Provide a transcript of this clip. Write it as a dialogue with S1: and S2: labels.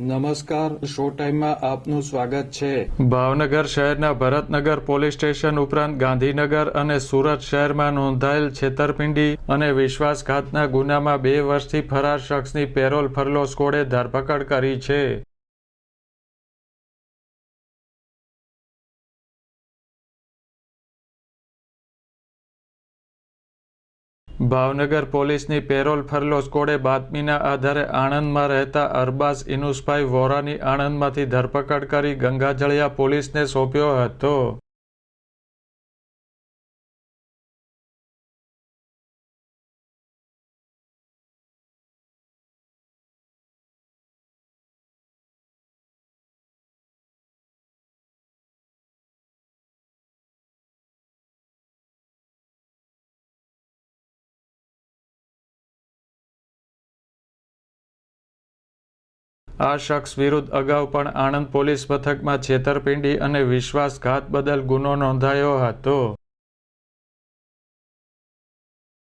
S1: નમસ્કાર, શો ટાઈમમાં આપનું સ્વાગત છે.
S2: ભાવનગર શહેરના ભરતનગર પોલીસ સ્ટેશન ઉપરાંત ગાંધીનગર અને સુરત શહેરમાં નોંધાયેલ છેતરપિંડી અને વિશ્વાસઘાતના ગુનામાં બે વર્ષથી ફરાર શખ્સની પેરોલ ફરલો સ્કોડે ધરપકડ કરી છે. ભાવનગર પોલીસની પેરોલ ફરલો સ્કોડે બાતમીના આધારે આણંદમાં રહેતા અરબાઝ ઇનુસભાઈ વોરાની આણંદમાંથી ધરપકડ કરી ગંગાજળિયા પોલીસને સોંપ્યો હતો. આ શખ્સ વિરુદ્ધ અગાઉ પણ આણંદ પોલીસ મથકમાં છેતરપિંડી અને વિશ્વાસઘાત બદલ ગુનો નોંધાયો હતો.